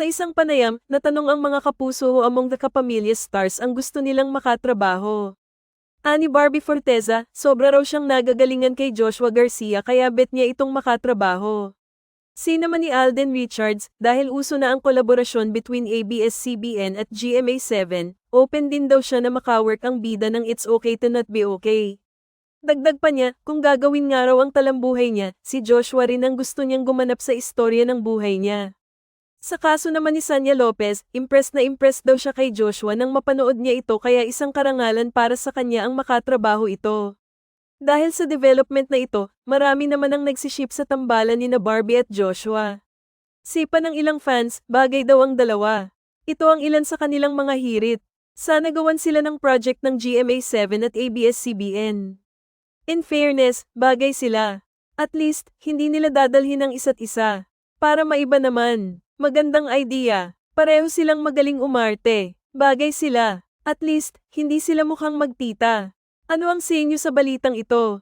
Sa isang panayam, natanong ang mga kapuso among the kapamilya stars ang gusto nilang makatrabaho. Ani Barbie Forteza, sobra raw siyang nagagalingan kay Joshua Garcia kaya bet niya itong makatrabaho. Si naman ni Alden Richards, dahil uso na ang kolaborasyon between ABS-CBN at GMA7, open din daw siya na makawork ang bida ng It's Okay to Not Be Okay. Dagdag pa niya, kung gagawin nga raw ang talambuhay niya, si Joshua rin ang gusto niyang gumanap sa istorya ng buhay niya. Sa kaso naman ni Sanya Lopez, impressed na impressed daw siya kay Joshua nang mapanood niya ito kaya isang karangalan para sa kanya ang makatrabaho ito. Dahil sa development na ito, marami naman ang nagsiship sa tambalan ni na Barbie at Joshua. Sipa ng ilang fans, bagay daw ang dalawa. Ito ang ilan sa kanilang mga hirit. Sana gawan sila ng project ng GMA7 at ABS-CBN. In fairness, bagay sila. At least, hindi nila dadalhin ang isa't isa. Para maiba naman. Magandang idea. Pareho silang magaling umarte. Bagay sila. At least, hindi sila mukhang magtita. Ano ang sinyo sa balitang ito?